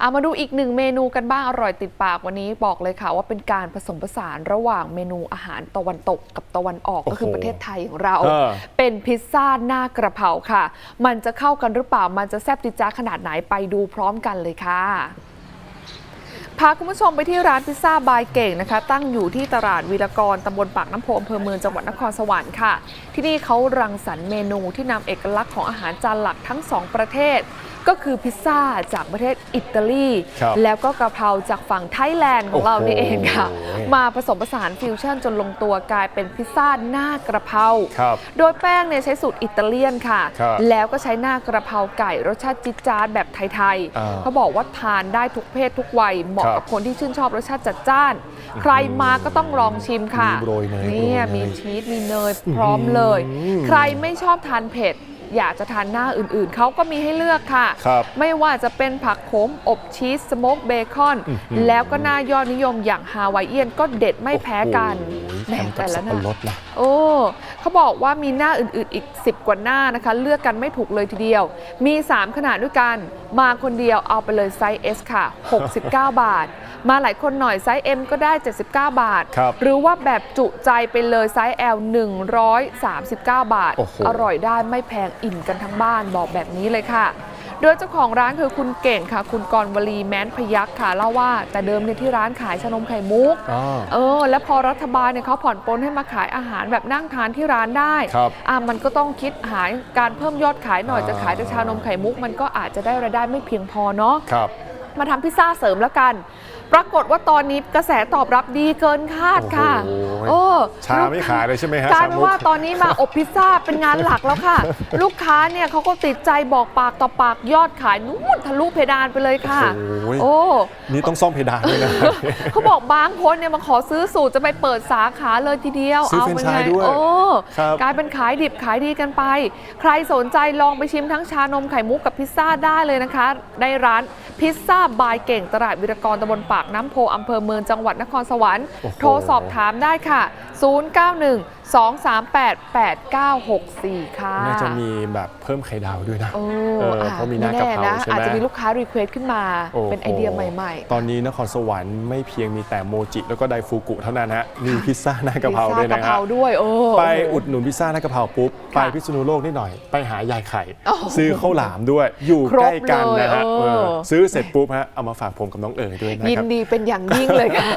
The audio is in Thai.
เอามาดูอีกหนึ่งเมนูกันบ้างอร่อยติดปากวันนี้บอกเลยค่ะ ว่าเป็นการผสมผสานระหว่างเมนูอาหารตะวันตกกับตะวันออกโอ้โหก็คือประเทศไทยของเราเออเป็นพิซซ่าหน้ากระเพราค่ะ มันจะเข้ากันหรือเปล่ามันจะแซ่บจิจ้าขนาดไหนไปดูพร้อมกันเลยค่ะพาคุณผู้ชมไปที่ร้านพิซซ่าบายเก่งนะคะ ตั้งอยู่ที่ตลาดวีรกรตำบลปากน้ำโพอำเภอเมืองจังหวัดนครสวรรค์ค่ะ ที่นี่เขารังสรรค์เมนูที่นำเอกลักษณ์ของอาหารจานหลักทั้งสองประเทศ ก็คือพิซซ่าจากประเทศอิตาลี ครับแล้วก็กะเพราจากฝั่งไทยแลนด์ของเรานี่เองค่ะโอ้โหมาผสมผสานฟิวชั่นจนลงตัวกลายเป็นพิซซ่าหน้ากระเพรา ครับ โดยแป้งเนี่ยใช้สูตรอิตาเลียนค่ะ ครับแล้วก็ใช้หน้ากระเพราไก่รสชาติจิ๊ดจ๊าดแบบไทยอ่าๆ เขาบอกว่าทานได้ทุกเพศทุกวัย เหมาะครับกับคนที่ชื่นชอบรสชาติจัดจ้าน ใครมาก็ต้องลองชิมค่ะมีโรยเนยเนี่ยโรยเนยมีชีสมีเนยพร้อมเลยอืมใครไม่ชอบทานเผ็ด อยากจะทานหน้าอื่นๆ เขาก็มีให้เลือกค่ะครับไม่ว่าจะเป็นผักโขมอบชีสสโมกเบคอนอื้อหือแล้วก็หน้ายอดนิยมอย่างฮาวายเอียนก็เด็ดไม่แพ้กันโอ้โหแหมแถมกับแต่ละสับหปะน้ารดนะโอ้เขาบอกว่ามีหน้าอื่นๆอีก 10 กว่าหน้านะคะ เลือกกันไม่ถูกเลยทีเดียว มี 3 ขนาดด้วยกัน มาคนเดียวเอาไปเลยไซส์ S ค่ะ 69 บาท มาหลายคนหน่อยไซส์ M ก็ได้ 79 บาท ครับหรือว่าแบบจุใจไปเลยไซส์ L 139 บาท โอ้โห อร่อยได้ไม่แพงอิ่มกันทั้งบ้านบอกแบบนี้เลยค่ะ โดยเจ้าของร้านคือคุณเก่งค่ะ คุณกรณ์วลีแม้นพยักษ์ค่ะเล่าว่า แต่เดิมเนี่ยที่ร้านขายชานมไข่มุก อ่า เออ แล้วพอรัฐบาลเนี่ยเขาผ่อนปลนให้มาขายอาหารแบบนั่งทานที่ร้านได้ครับอะมันก็ต้องคิดหาการเพิ่มยอดขายหน่อยอ่า จะขายแต่ชานมไข่มุก มันก็อาจจะได้รายได้ไม่เพียงพอเนาะ ครับ มาทำพิซซ่าเสริมแล้วกัน ปรากฏว่าตอนนี้กระแสตอบรับดีเกินคาดค่ะโอ้โหโอ้ชาไม่ขายเลยใช่ไหมฮะกลายชาเป็นมุกว่าตอนนี้มาอบพิซซ่าเป็นงานหลักแล้วค่ะ ลูกค้าเนี่ยเขาก็ติดใจบอกปากต่อปากยอดขายนู่นทะลุเพดานไปเลยค่ะ โอ้โหโอ้นี่ต้องซ่อมเพดานด้วยนะเขาบอกบางคนเนี่ยมาขอซื้อสูตรจะไปเปิดสาขาเลยทีเดียวซื้อเอาแฟรนเป็นไชไงส์ด้วยโอ้ครับกลายเป็นขายดิบขายดีกันไป ใครสนใจลองไปชิมทั้งชานมไข่มุกกับพิซซ่าได้เลยนะคะในร้านพิซซ่าบายเก่งตลาดวิรกรตำบลปากน้ำโพอำเภอเมืองจังหวัดนครสวรรค์โอ้โหโทรสอบถามได้ค่ะ 091 238 8964 ค่ะ น่าจะมีแบบเพิ่มไข่ดาวด้วยนะโอ้เอออ่เพราะมีหน้ากะเพราไแนะใช่ไหมอาจจะมีลูกค้ารีเควสขึ้นมาโอ้โหเป็นไอเดียใหม่ๆ ตอนนี้นครสวรรค์ไม่เพียงมีแต่โมจิ แล้วก็ไดฟูกุเท่านั้นฮะ มีพิซซ่าหน้ากะเพราด้วยพิซซ่นะกะคเพรัราบด้วยโอ้ไปอุดหนุนพิซซ่าหน้ากะเพราปุ๊บ ไปค่ะพิษณุโลกนิดหน่อย ไปหายายไข่โอ้โหซื้อข้าวหลามด้วย อยู่ครบใกล้กันนะฮะเลยเออเออซื้อเสร็จปุ๊บฮะ เอามาฝากผมกับน้องเอ๋ยด้วยนะยินครับดีเป็นอย่างยิ่งเลยค่ะ